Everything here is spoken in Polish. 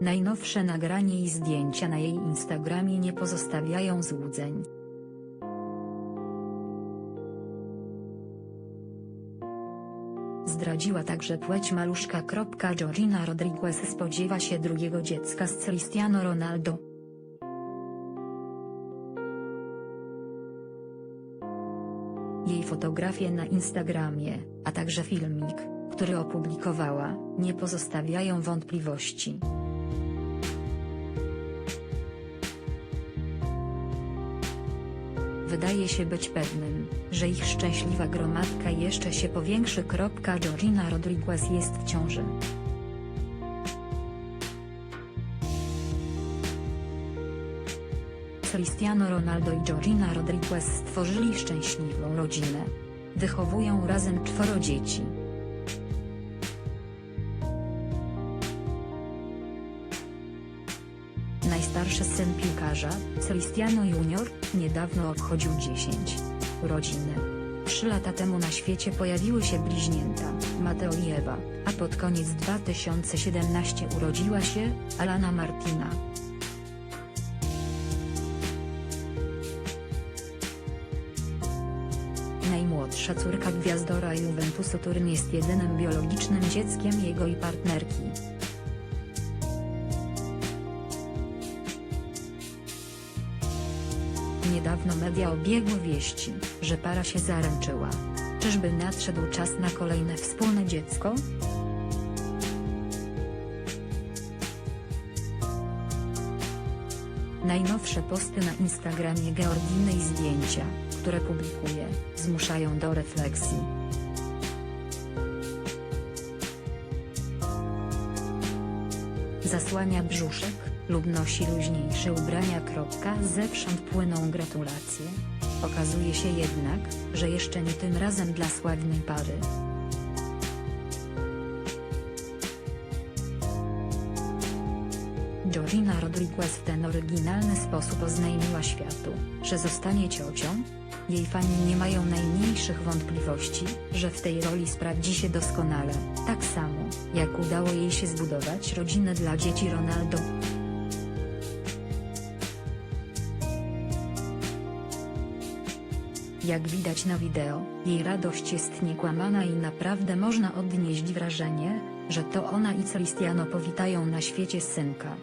Najnowsze nagranie i zdjęcia na jej Instagramie nie pozostawiają złudzeń. Zdradziła także płeć maluszka. Georgina Rodriguez spodziewa się drugiego dziecka z Cristiano Ronaldo. Jej fotografie na Instagramie, a także filmik, który opublikowała, nie pozostawiają wątpliwości. Wydaje się być pewnym, że ich szczęśliwa gromadka jeszcze się powiększy. Georgina Rodriguez jest w ciąży. Cristiano Ronaldo i Georgina Rodriguez stworzyli szczęśliwą rodzinę. Wychowują razem czworo dzieci. Najstarszy syn piłkarza, Cristiano Junior, niedawno obchodził 10 urodziny. Trzy lata temu na świecie pojawiły się bliźnięta, Mateo i Ewa, a pod koniec 2017 urodziła się, Alana Martina. Najmłodsza córka gwiazdora Juventusu Turyn jest jedynym biologicznym dzieckiem jego i partnerki. Niedawno media obiegły wieści, że para się zaręczyła. Czyżby nadszedł czas na kolejne wspólne dziecko? Najnowsze posty na Instagramie Georginy i zdjęcia, które publikuje, zmuszają do refleksji. Zasłania brzuszek, lub nosi luźniejsze ubrania. Zewsząd płyną gratulacje. Okazuje się jednak, że jeszcze nie tym razem dla sławnej pary. Georgina Rodriguez w ten oryginalny sposób oznajmiła światu, że zostanie ciocią. Jej fani nie mają najmniejszych wątpliwości, że w tej roli sprawdzi się doskonale, tak samo, jak udało jej się zbudować rodzinę dla dzieci Ronaldo. Jak widać na wideo, jej radość jest niekłamana i naprawdę można odnieść wrażenie, że to ona i Cristiano powitają na świecie synka.